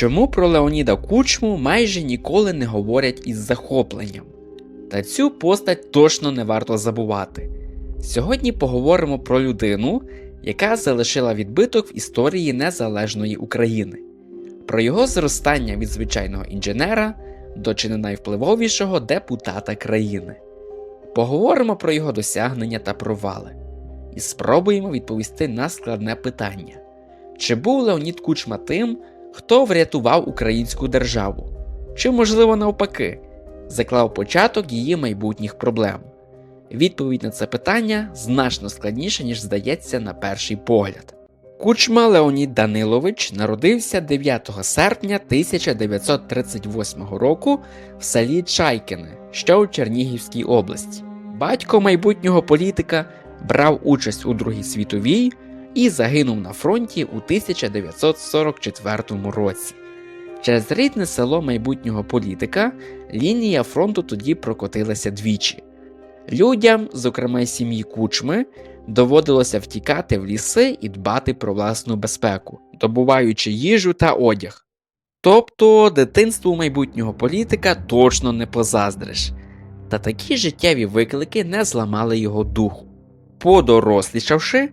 Чому про Леоніда Кучму майже ніколи не говорять із захопленням? Та цю постать точно не варто забувати. Сьогодні поговоримо про людину, яка залишила відбиток в історії незалежної України, про його зростання від звичайного інженера до чи не найвпливовішого депутата країни. Поговоримо про його досягнення та провали і спробуємо відповісти на складне питання: чи був Леонід Кучма тим, хто врятував українську державу, чи, можливо, навпаки, заклав початок її майбутніх проблем? Відповідь на це питання значно складніша, ніж здається на перший погляд. Кучма Леонід Данилович народився 9 серпня 1938 року в селі Чайкине, що у Чернігівській області. Батько майбутнього політика брав участь у Другій світовій і загинув на фронті у 1944 році. Через рідне село майбутнього політика лінія фронту тоді прокотилася двічі. Людям, зокрема й сім'ї кучми, доводилося втікати в ліси і дбати про власну безпеку, добуваючи їжу та одяг. Тобто дитинству майбутнього політика точно не позаздриш, та такі життєві виклики не зламали його духу. Подорослішавши,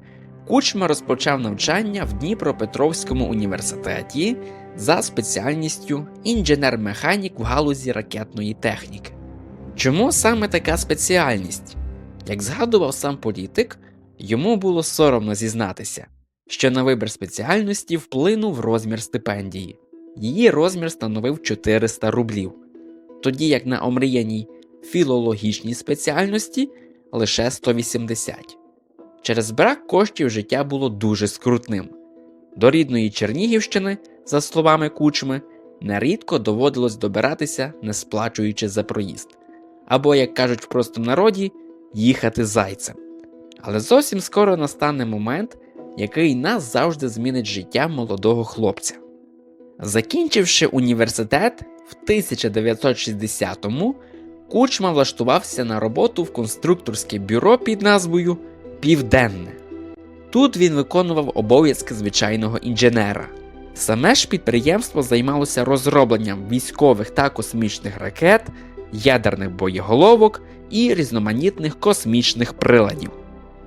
Кучма розпочав навчання в Дніпропетровському університеті за спеціальністю інженер-механік в галузі ракетної техніки. Чому саме така спеціальність? Як згадував сам політик, йому було соромно зізнатися, що на вибір спеціальності вплинув розмір стипендії. Її розмір становив 400 рублів, тоді як на омріяній філологічній спеціальності лише 180. Через брак коштів життя було дуже скрутним. До рідної Чернігівщини, за словами кучми, нерідко доводилось добиратися, не сплачуючи за проїзд, або, як кажуть в простому народі, їхати зайцем. Але зовсім скоро настане момент, який нас завжди змінить життя молодого хлопця. Закінчивши університет в 1960-му, Кучма влаштувався на роботу в конструкторське бюро під назвою Південне. Тут він виконував обов'язки звичайного інженера. Саме ж підприємство займалося розробленням військових та космічних ракет, ядерних боєголовок і різноманітних космічних приладів.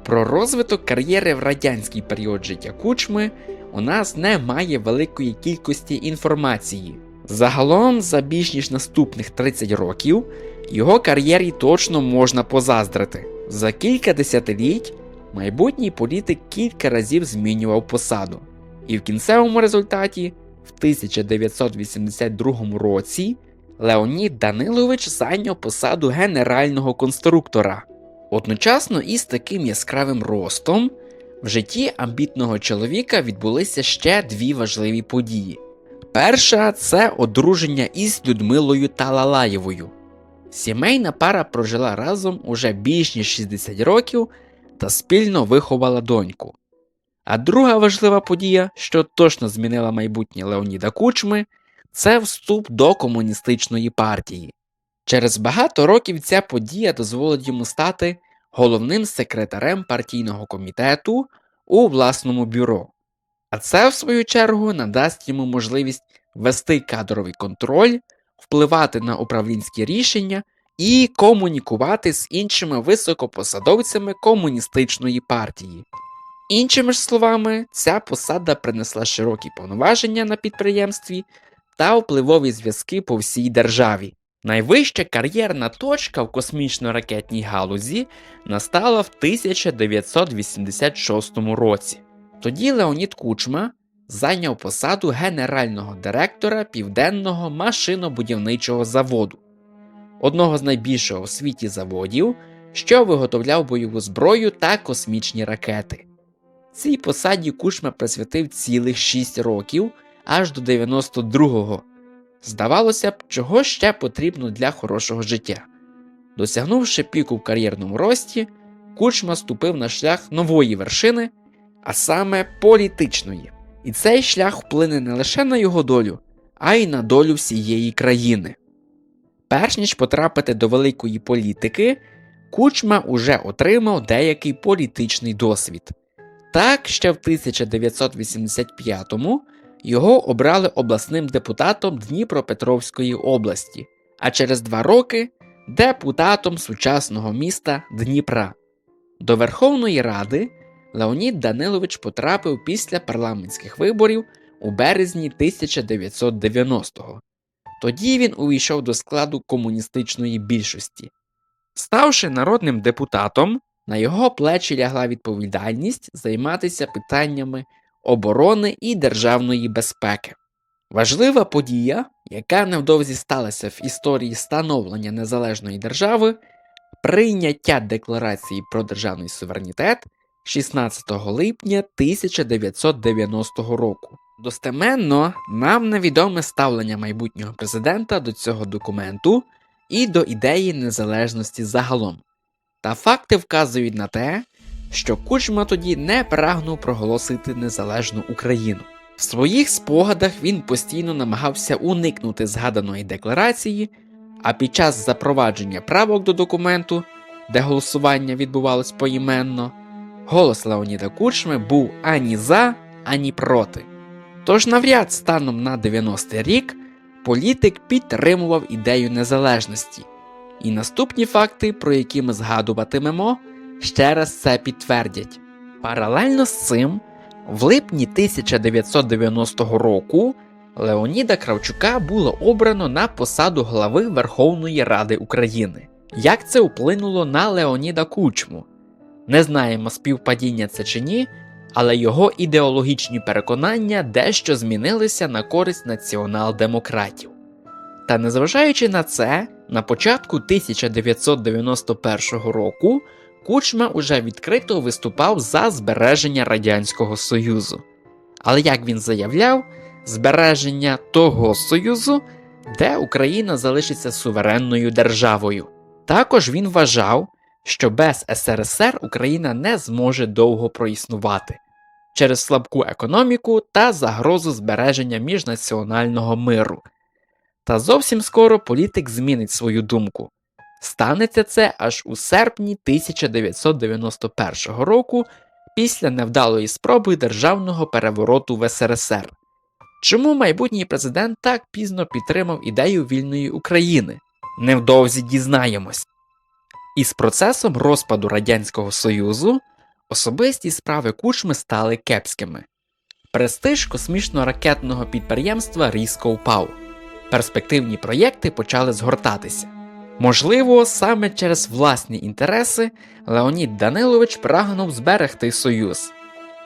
Про розвиток кар'єри в радянський період життя кучми у нас немає великої кількості інформації. Загалом, за більш ніж наступних 30 років, його кар'єрі точно можна позаздрити. За кілька десятиліть майбутній політик кілька разів змінював посаду, і в кінцевому результаті, в 1982 році, Леонід Данилович зайняв посаду генерального конструктора. Одночасно із таким яскравим ростом в житті амбітного чоловіка відбулися ще дві важливі події. Перша це одруження із Людмилою Талалаєвою. Сімейна пара прожила разом уже більш ніж 60 років та спільно виховала доньку. А друга важлива подія, що точно змінила майбутнє Леоніда Кучми, це вступ до комуністичної партії. Через багато років ця подія дозволить йому стати головним секретарем партійного комітету у власному бюро. А це, в свою чергу, надасть йому можливість вести кадровий контроль, впливати на управлінські рішення і комунікувати з іншими високопосадовцями комуністичної партії. Іншими ж словами, ця посада принесла широкі повноваження на підприємстві та впливові зв'язки по всій державі. Найвища кар'єрна точка в космічно-ракетній галузі настала в 1986 році. Тоді Леонід Кучма зайняв посаду генерального директора Південного машинобудівничого заводу, одного з найбільшого у світі заводів, що виготовляв бойову зброю та космічні ракети. Цій посаді Кучма присвятив цілих 6 років аж до 92-го. Здавалося б, чого ще потрібно для хорошого життя. Досягнувши піку в кар'єрному рості, Кучма ступив на шлях нової вершини, а саме політичної. І цей шлях вплине не лише на його долю, а й на долю всієї країни. Перш ніж потрапити до великої політики, Кучма уже отримав деякий політичний досвід. Так, ще в 1985-му його обрали обласним депутатом Дніпропетровської області, а через два роки депутатом сучасного міста Дніпра. До Верховної Ради Леонід Данилович потрапив після парламентських виборів у березні 1990-го. Тоді він увійшов до складу комуністичної більшості. Ставши народним депутатом, на його плечі лягла відповідальність займатися питаннями оборони і державної безпеки. Важлива подія, яка невдовзі сталася в історії становлення незалежної держави, прийняття Декларації про державний суверенітет 16 липня 1990 року. Достеменно нам невідоме ставлення майбутнього президента до цього документу і до ідеї незалежності загалом. Та факти вказують на те, що Кучма тоді не прагнув проголосити незалежну Україну. В своїх спогадах він постійно намагався уникнути згаданої декларації, а під час запровадження правок до документу, де голосування відбувалось поіменно, голос Леоніда Кучми був ані за, ані проти. Тож навряд станом на 90-й рік політик підтримував ідею незалежності. І наступні факти, про які ми згадуватимемо, ще раз це підтвердять. Паралельно з цим, в липні 1990 року Леоніда Кравчука було обрано на посаду глави Верховної Ради України. Як це вплинуло на Леоніда Кучму? Не знаємо, співпадіння це чи ні, але його ідеологічні переконання дещо змінилися на користь націонал-демократів. Та незважаючи на це, на початку 1991 року Кучма уже відкрито виступав за збереження Радянського Союзу. Але як він заявляв, збереження того Союзу, де Україна залишиться суверенною державою. Також він вважав, що без СРСР Україна не зможе довго проіснувати через слабку економіку та загрозу збереження міжнаціонального миру. Та зовсім скоро політик змінить свою думку. Станеться це аж у серпні 1991 року після невдалої спроби державного перевороту в СРСР. Чому майбутній президент так пізно підтримав ідею вільної України? Невдовзі дізнаємось. Із процесом розпаду Радянського Союзу особисті справи кучми стали кепськими. Престиж космічно-ракетного підприємства різко впав. Перспективні проєкти почали згортатися. Можливо, саме через власні інтереси Леонід Данилович прагнув зберегти Союз.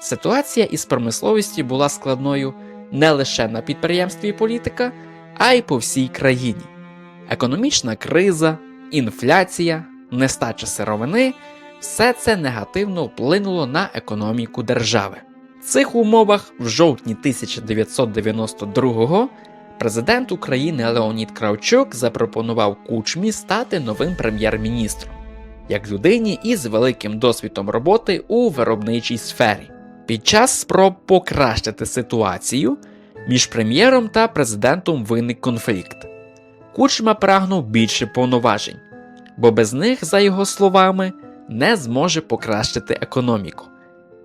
Ситуація із промисловістю була складною не лише на підприємстві політика, а й по всій країні. Економічна криза, інфляція, нестача сировини все це негативно вплинуло на економіку держави. В цих умовах в жовтні 1992-го президент України Леонід Кравчук запропонував Кучмі стати новим прем'єр-міністром, як людині із великим досвідом роботи у виробничій сфері. Під час спроб покращити ситуацію між прем'єром та президентом виник конфлікт. Кучма прагнув більше повноважень, бо без них, за його словами, не зможе покращити економіку.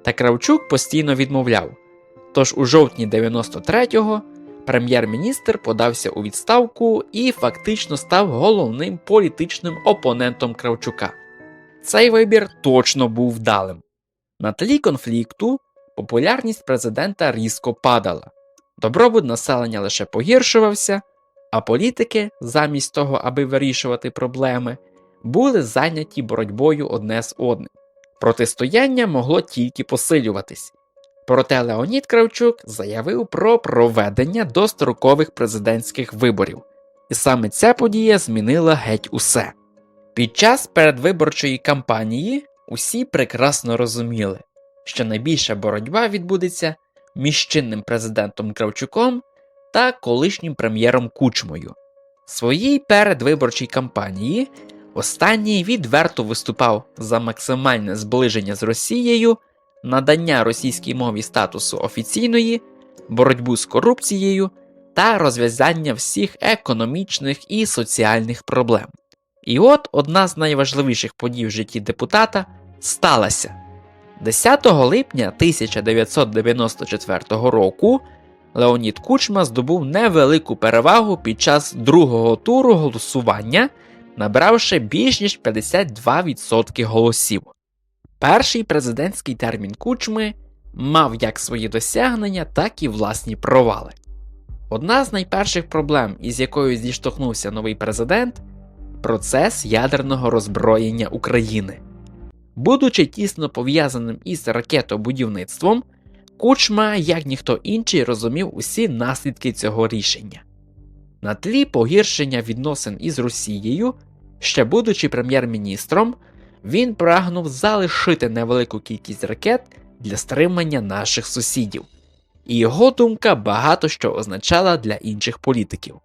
Та Кравчук постійно відмовляв. Тож у жовтні 93-го прем'єр-міністр подався у відставку і фактично став головним політичним опонентом Кравчука. Цей вибір точно був вдалим. На тлі конфлікту популярність президента різко падала, добробут населення лише погіршувався, а політики, замість того, аби вирішувати проблеми, були зайняті боротьбою одне з одним. Протистояння могло тільки посилюватись. Проте Леонід Кравчук заявив про проведення дострокових президентських виборів, і саме ця подія змінила геть усе. Під час передвиборчої кампанії усі прекрасно розуміли, що найбільша боротьба відбудеться між чинним президентом Кравчуком та колишнім прем'єром Кучмою. Своїй передвиборчій кампанії останній відверто виступав за максимальне зближення з Росією, надання російській мові статусу офіційної, боротьбу з корупцією та розв'язання всіх економічних і соціальних проблем. І от одна з найважливіших подій в житті депутата сталася. 10 липня 1994 року Леонід Кучма здобув невелику перевагу під час другого туру голосування, набравши більш ніж 52% голосів. Перший президентський термін Кучми мав як свої досягнення, так і власні провали. Одна з найперших проблем, із якою зіштовхнувся новий президент процес ядерного роззброєння України. Будучи тісно пов'язаним із ракетобудівництвом, Кучма, як ніхто інший, розумів усі наслідки цього рішення. На тлі погіршення відносин із Росією, ще будучи прем'єр-міністром, він прагнув залишити невелику кількість ракет для стримання наших сусідів, і його думка багато що означала для інших політиків.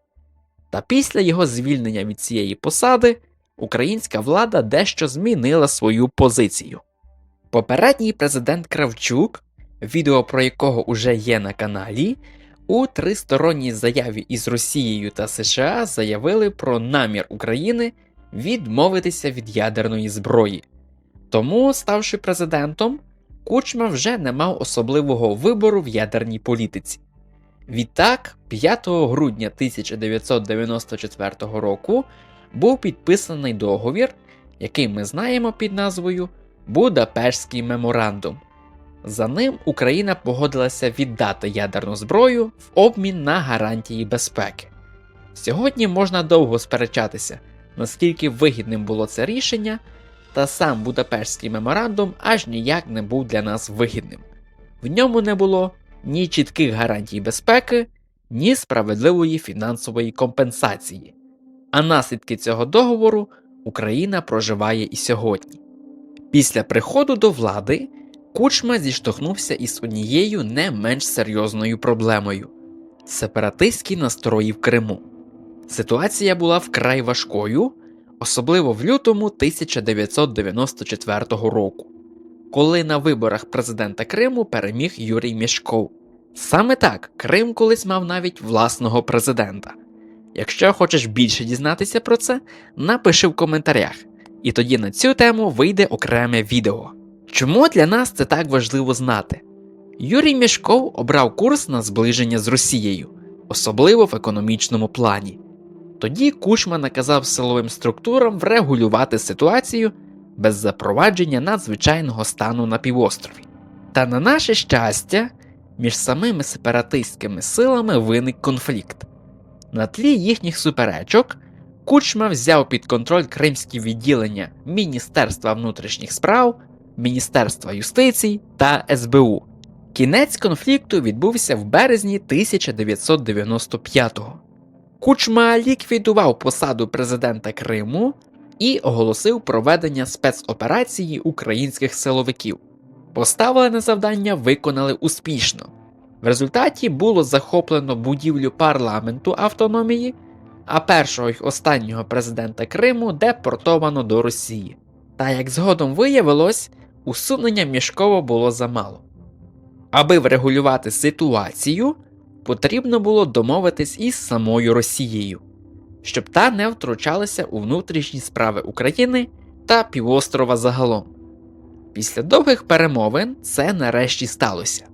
Та після його звільнення від цієї посади українська влада дещо змінила свою позицію. Попередній президент Кравчук, відео про якого уже є на каналі, у тристоронній заяві із Росією та США заявили про намір України відмовитися від ядерної зброї. Тому, ставши президентом, Кучма вже не мав особливого вибору в ядерній політиці. Відтак, 5 грудня 1994 року був підписаний договір, який ми знаємо під назвою Будапештський меморандум. За ним Україна погодилася віддати ядерну зброю в обмін на гарантії безпеки. Сьогодні можна довго сперечатися, наскільки вигідним було це рішення, та сам Будапештський меморандум аж ніяк не був для нас вигідним. В ньому не було ні чітких гарантій безпеки, ні справедливої фінансової компенсації. А наслідки цього договору Україна проживає і сьогодні. Після приходу до влади Кучма зіштовхнувся із однією не менш серйозною проблемою сепаратистські настрої в Криму. Ситуація була вкрай важкою, особливо в лютому 1994 року, коли на виборах президента Криму переміг Юрій Мішков. Саме так Крим колись мав навіть власного президента. Якщо хочеш більше дізнатися про це, напиши в коментарях, і тоді на цю тему вийде окреме відео. Чому для нас це так важливо знати? Юрій Мішков обрав курс на зближення з Росією, особливо в економічному плані. Тоді Кучма наказав силовим структурам врегулювати ситуацію без запровадження надзвичайного стану на півострові. Та на наше щастя, між самими сепаратистськими силами виник конфлікт. На тлі їхніх суперечок Кучма взяв під контроль кримські відділення Міністерства внутрішніх справ, Міністерства юстиції та СБУ. Кінець конфлікту відбувся в березні 1995-го. Кучма ліквідував посаду президента Криму і оголосив проведення спецоперації українських силовиків. Поставлене завдання виконали успішно. В результаті було захоплено будівлю парламенту автономії, а першого й останнього президента Криму депортовано до Росії. Та як згодом виявилось, усунення Мішкова було замало. Аби врегулювати ситуацію, потрібно було домовитись із самою Росією, щоб та не втручалася у внутрішні справи України та півострова загалом. Після довгих перемовин це нарешті сталося.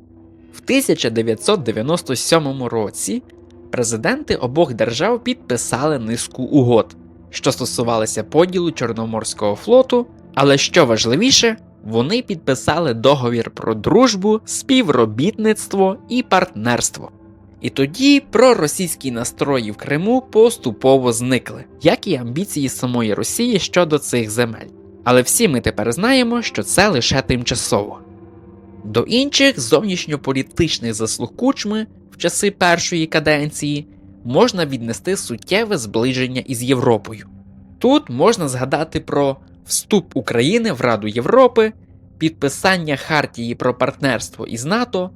В 1997 році президенти обох держав підписали низку угод, що стосувалися поділу Чорноморського флоту, але що важливіше, вони підписали договір про дружбу, співробітництво і партнерство. І тоді проросійські настрої в Криму поступово зникли, як і амбіції самої Росії щодо цих земель. Але всі ми тепер знаємо, що це лише тимчасово. До інших зовнішньополітичних заслуг кучми в часи першої каденції можна віднести суттєве зближення із Європою. Тут можна згадати про вступ України в Раду Європи, підписання Хартії про партнерство із НАТО,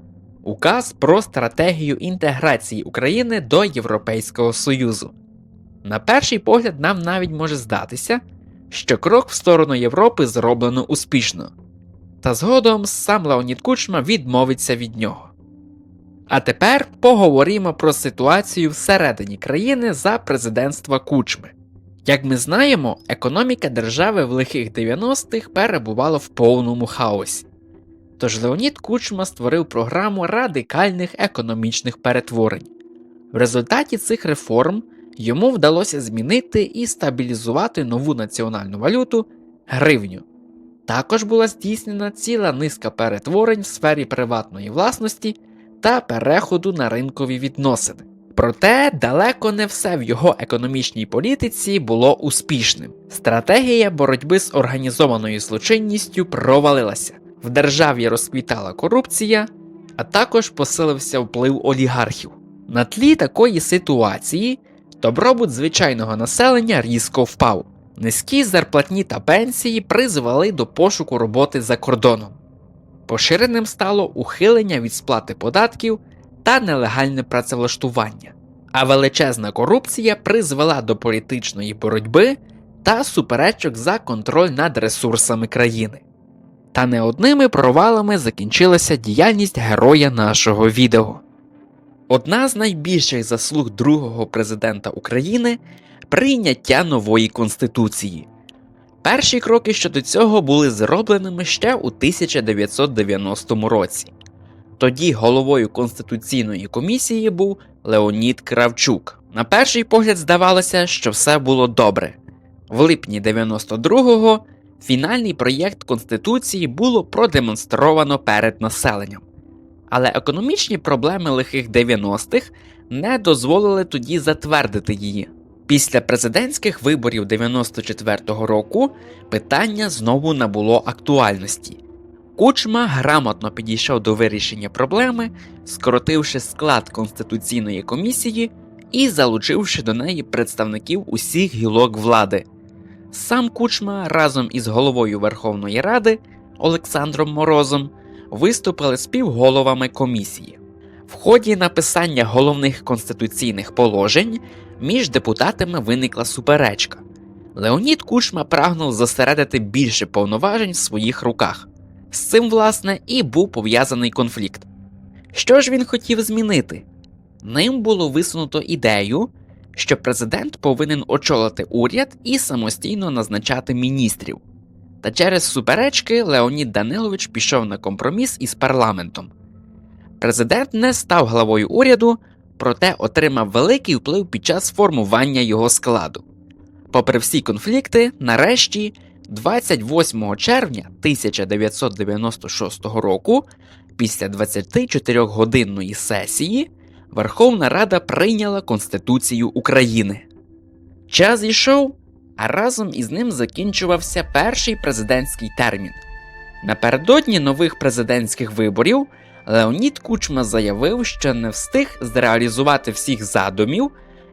указ про стратегію інтеграції України до Європейського Союзу. На перший погляд, нам навіть може здатися, що крок в сторону Європи зроблено успішно, та згодом сам Леонід Кучма відмовиться від нього. А тепер поговоримо про ситуацію всередині країни за президентства Кучми. Як ми знаємо, економіка держави в лихих 90-х перебувала в повному хаосі. Тож Леонід Кучма створив програму радикальних економічних перетворень. В результаті цих реформ йому вдалося змінити і стабілізувати нову національну валюту гривню. Також була здійснена ціла низка перетворень в сфері приватної власності та переходу на ринкові відносини. Проте далеко не все в його економічній політиці було успішним. Стратегія боротьби з організованою злочинністю провалилася. В державі розквітала корупція, а також посилився вплив олігархів. На тлі такої ситуації добробут звичайного населення різко впав. Низькі зарплатні та пенсії призвели до пошуку роботи за кордоном. Поширеним стало ухилення від сплати податків та нелегальне працевлаштування, а величезна корупція призвела до політичної боротьби та суперечок за контроль над ресурсами країни. Та не одними провалами закінчилася діяльність героя нашого відео. Одна з найбільших заслуг другого президента України прийняття нової конституції. Перші кроки щодо цього були зробленими ще у 1990 році. Тоді головою Конституційної комісії був Леонід Кравчук. На перший погляд здавалося, що все було добре. В липні 92-го фінальний проєкт Конституції було продемонстровано перед населенням. Але економічні проблеми лихих 90-х не дозволили тоді затвердити її. Після президентських виборів 94-го року питання знову набуло актуальності. Кучма грамотно підійшов до вирішення проблеми, скоротивши склад Конституційної комісії і залучивши до неї представників усіх гілок влади. Сам Кучма разом із головою Верховної Ради Олександром Морозом виступили співголовами комісії. В ході написання головних конституційних положень між депутатами виникла суперечка. Леонід Кучма прагнув зосередити більше повноважень в своїх руках. З цим, власне, і був пов'язаний конфлікт. Що ж він хотів змінити? Ним було висунуто ідею, що президент повинен очолити уряд і самостійно назначати міністрів. Та через суперечки Леонід Данилович пішов на компроміс із парламентом. Президент не став главою уряду, проте отримав великий вплив під час формування його складу. Попри всі конфлікти, нарешті, 28 червня 1996 року, після 24-годинної сесії, Верховна Рада прийняла Конституцію України. Час йшов, а разом із ним закінчувався перший президентський термін. Напередодні нових президентських виборів Леонід Кучма заявив, що не встиг зреалізувати всіх задумів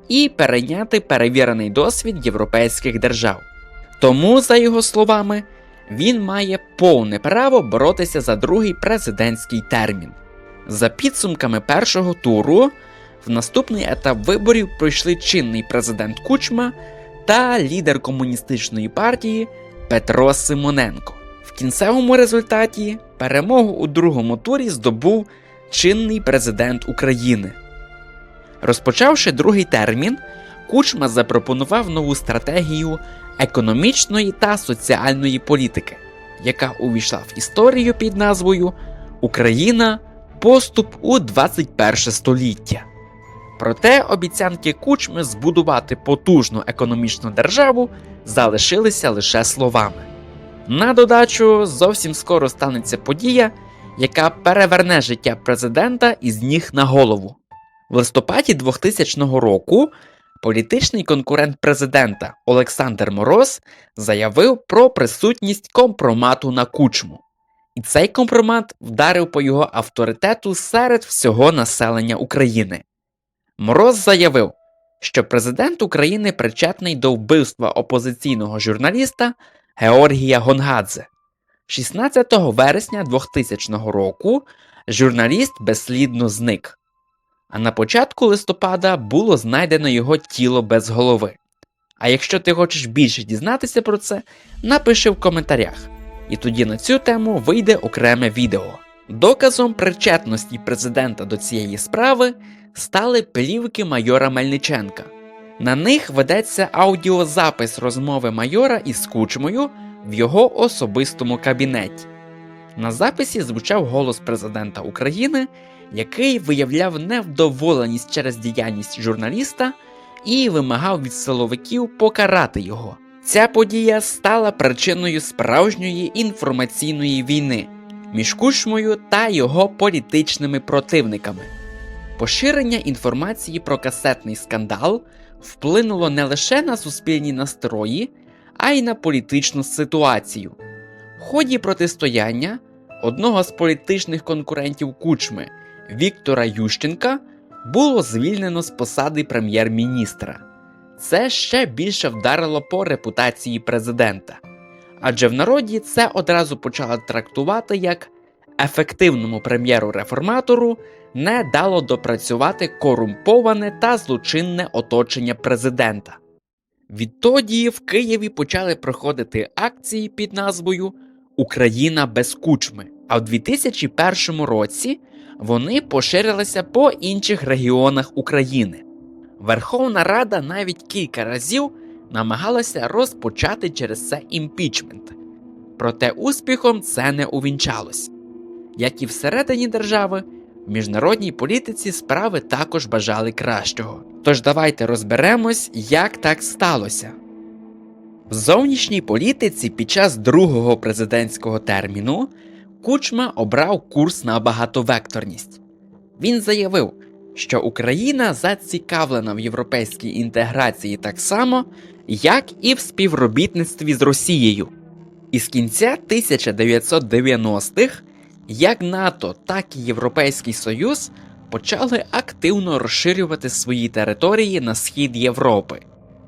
і перейняти перевірений досвід європейських держав. Тому, за його словами, він має повне право боротися за другий президентський термін. За підсумками першого туру, в наступний етап виборів пройшли чинний президент Кучма та лідер комуністичної партії Петро Симоненко. В кінцевому результаті перемогу у другому турі здобув чинний президент України. Розпочавши другий термін, Кучма запропонував нову стратегію економічної та соціальної політики, яка увійшла в історію під назвою Україна поступ у 21 століття. Проте обіцянки Кучми збудувати потужну економічну державу залишилися лише словами. На додачу, зовсім скоро станеться подія, яка переверне життя президента із ніг на голову. В листопаді 2000 року політичний конкурент президента Олександр Мороз заявив про присутність компромату на кучму. І цей компромат вдарив по його авторитету серед всього населення України. Мороз заявив, що президент України причетний до вбивства опозиційного журналіста Георгія Гонгадзе. 16 вересня 2000 року журналіст безслідно зник, а на початку листопада було знайдено його тіло без голови. А якщо ти хочеш більше дізнатися про це, напиши в коментарях, і тоді на цю тему вийде окреме відео. Доказом причетності президента до цієї справи стали плівки майора Мельниченка. На них ведеться аудіозапис розмови майора із кучмою в його особистому кабінеті. На записі звучав голос президента України, який виявляв невдоволеність через діяльність журналіста і вимагав від силовиків покарати його. Ця подія стала причиною справжньої інформаційної війни між Кучмою та його політичними противниками. Поширення інформації про касетний скандал вплинуло не лише на суспільні настрої, а й на політичну ситуацію. В ході протистояння одного з політичних конкурентів Кучми Віктора Ющенка було звільнено з посади прем'єр-міністра. Це ще більше вдарило по репутації президента, адже в народі це одразу почали трактувати як ефективному прем'єру-реформатору не дало допрацювати корумповане та злочинне оточення президента. Відтоді в Києві почали проходити акції під назвою Україна без кучми. А в 2001 році вони поширилися по інших регіонах України. Верховна Рада навіть кілька разів намагалася розпочати через це імпічмент. Проте успіхом це не увінчалось. Як і всередині держави, в міжнародній політиці справи також бажали кращого. Тож давайте розберемось, як так сталося. В зовнішній політиці під час другого президентського терміну Кучма обрав курс на багатовекторність. Він заявив, що Україна зацікавлена в європейській інтеграції так само, як і в співробітництві з Росією. І з кінця 1990-х як НАТО, так і Європейський Союз почали активно розширювати свої території на схід Європи.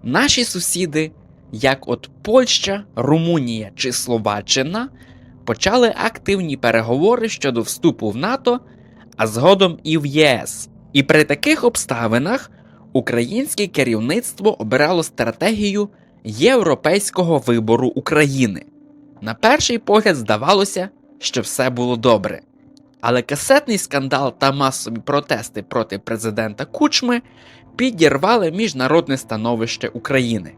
Наші сусіди, як от Польща, Румунія чи Словаччина, почали активні переговори щодо вступу в НАТО, а згодом і в ЄС. І при таких обставинах українське керівництво обирало стратегію європейського вибору України. На перший погляд здавалося, що все було добре. Але касетний скандал та масові протести проти президента Кучми підірвали міжнародне становище України.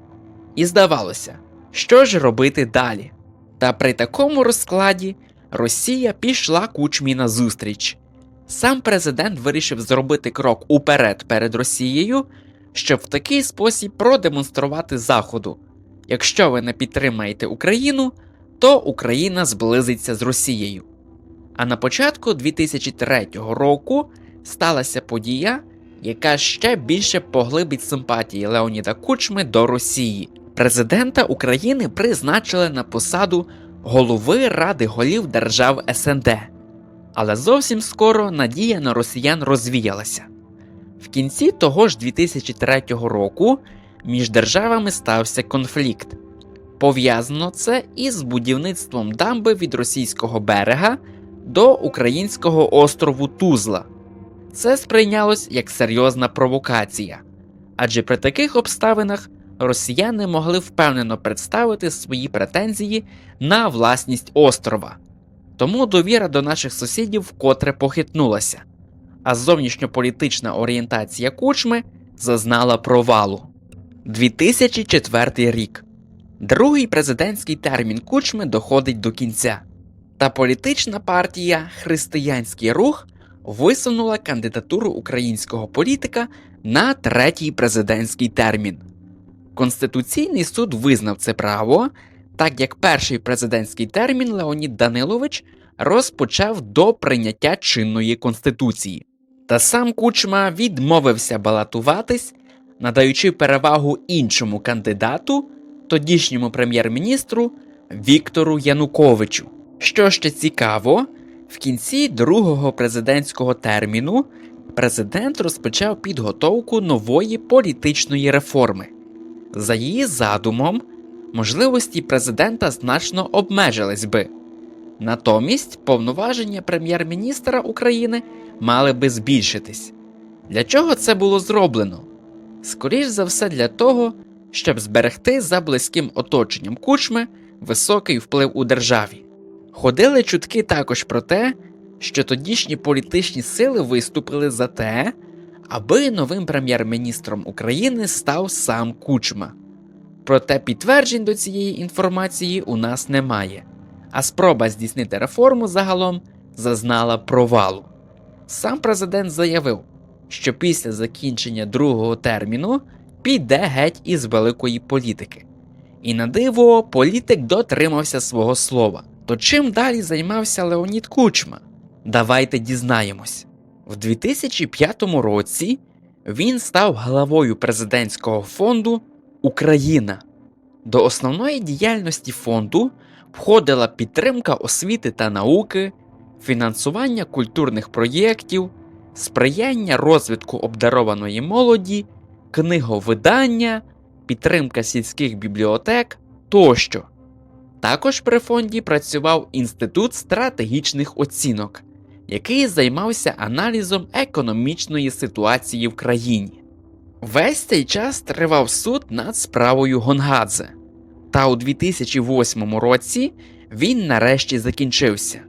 І здавалося, що ж робити далі. Та при такому розкладі Росія пішла кучмі на зустріч. Сам президент вирішив зробити крок уперед перед Росією, щоб в такий спосіб продемонструвати Заходу. Якщо ви не підтримаєте Україну, то Україна зблизиться з Росією. А на початку 2003 року сталася подія, яка ще більше поглибить симпатії Леоніда Кучми до Росії. Президента України призначили на посаду голови Ради голів держав СНД. Але зовсім скоро надія на росіян розвіялася. В кінці того ж 2003 року між державами стався конфлікт. Пов'язано це із будівництвом дамби від російського берега до українського острову Тузла. Це сприйнялось як серйозна провокація, адже при таких обставинах росіяни могли впевнено представити свої претензії на власність острова. Тому довіра до наших сусідів вкотре похитнулася, а зовнішньополітична орієнтація кучми зазнала провалу. 2004 рік. Другий президентський термін кучми доходить до кінця, та політична партія Християнський рух висунула кандидатуру українського політика на третій президентський термін. Конституційний суд визнав це право, так як перший президентський термін Леонід Данилович розпочав до прийняття чинної конституції. Та сам Кучма відмовився балотуватись, надаючи перевагу іншому кандидату тодішньому прем'єр-міністру Віктору Януковичу. Що ще цікаво, в кінці другого президентського терміну президент розпочав підготовку нової політичної реформи. За її задумом, можливості президента значно обмежились би. Натомість повноваження прем'єр-міністра України мали би збільшитись. Для чого це було зроблено? Скоріш за все, для того, щоб зберегти за близьким оточенням кучми високий вплив у державі. Ходили чутки також про те, що тодішні політичні сили виступили за те, аби новим прем'єр-міністром України став сам Кучма. Проте підтверджень до цієї інформації у нас немає, а спроба здійснити реформу загалом зазнала провалу. Сам президент заявив, що після закінчення другого терміну піде геть із великої політики. І на диво, політик дотримався свого слова. То чим далі займався Леонід Кучма? Давайте дізнаємось. В 2005 році він став главою президентського фонду Україна. До основної діяльності фонду входила підтримка освіти та науки, фінансування культурних проєктів, сприяння розвитку обдарованої молоді, книговидання, підтримка сільських бібліотек тощо. Також при фонді працював Інститут стратегічних оцінок, який займався аналізом економічної ситуації в країні. Весь цей час тривав суд над справою Гонгадзе, та у 2008 році він нарешті закінчився.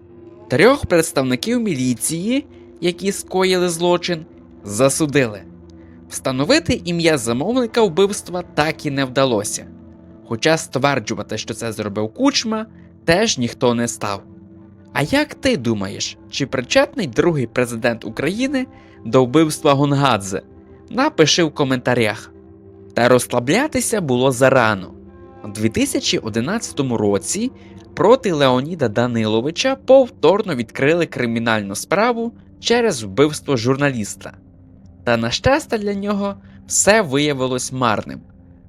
Трьох представників міліції, які скоїли злочин, засудили. Встановити ім'я замовника вбивства так і не вдалося. Хоча стверджувати, що це зробив кучма, теж ніхто не став. А як ти думаєш, чи причетний другий президент України до вбивства Гонгадзе? Напиши в коментарях. Та розслаблятися було зарано. У 2011 році проти Леоніда Даниловича повторно відкрили кримінальну справу через вбивство журналіста. Та, на щастя, для нього все виявилось марним.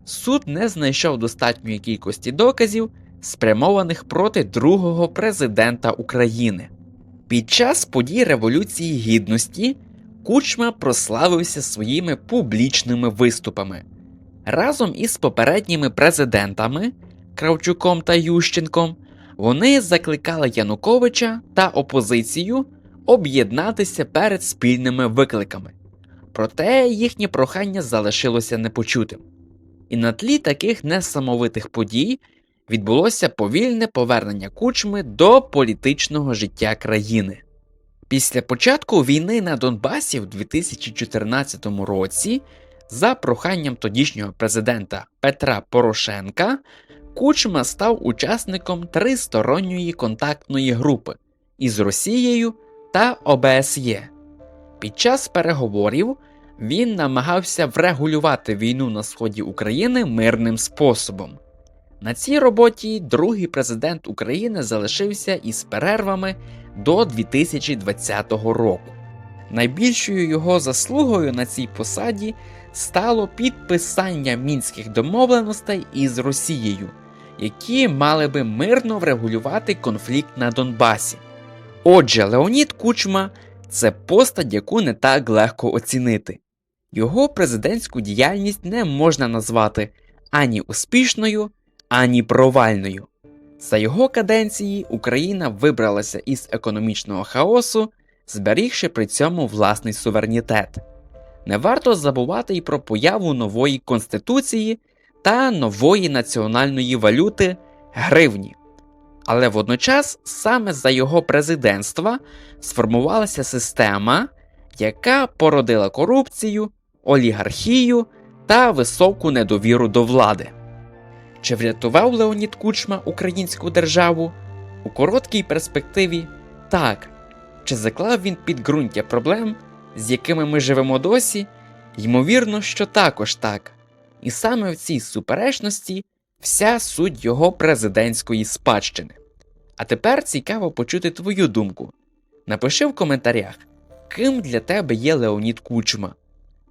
Суд не знайшов достатньої кількості доказів, спрямованих проти другого президента України. Під час подій Революції Гідності Кучма прославився своїми публічними виступами. Разом із попередніми президентами Кравчуком та Ющенком вони закликали Януковича та опозицію об'єднатися перед спільними викликами. Проте їхнє прохання залишилося непочутим. І на тлі таких несамовитих подій відбулося повільне повернення кучми до політичного життя країни. Після початку війни на Донбасі в 2014 році, за проханням тодішнього президента Петра Порошенка, Кучма став учасником тристоронньої контактної групи із Росією та ОБСЄ. Під час переговорів він намагався врегулювати війну на сході України мирним способом. На цій роботі другий президент України залишився із перервами до 2020 року. Найбільшою його заслугою на цій посаді стало підписання мінських домовленостей із Росією, які мали би мирно врегулювати конфлікт на Донбасі. Отже, Леонід Кучма це постать, яку не так легко оцінити. Його президентську діяльність не можна назвати ані успішною, ані провальною. За його каденції Україна вибралася із економічного хаосу, зберігши при цьому власний суверенітет. Не варто забувати й про появу нової конституції та нової національної валюти гривні. Але водночас саме за його президентства сформувалася система, яка породила корупцію, олігархію та високу недовіру до влади. Чи врятував Леонід Кучма українську державу? У короткій перспективі так. Чи заклав він підґрунтя проблем, з якими ми живемо досі? Ймовірно, що також так. І саме в цій суперечності вся суть його президентської спадщини. А тепер цікаво почути твою думку. Напиши в коментарях, ким для тебе є Леонід Кучма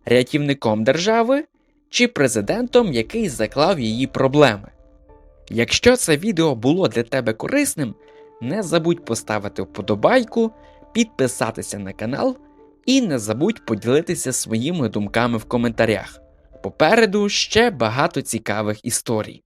рятівником держави чи президентом, який заклав її проблеми. Якщо це відео було для тебе корисним, не забудь поставити вподобайку, підписатися на канал і не забудь поділитися своїми думками в коментарях. Попереду ще багато цікавих історій.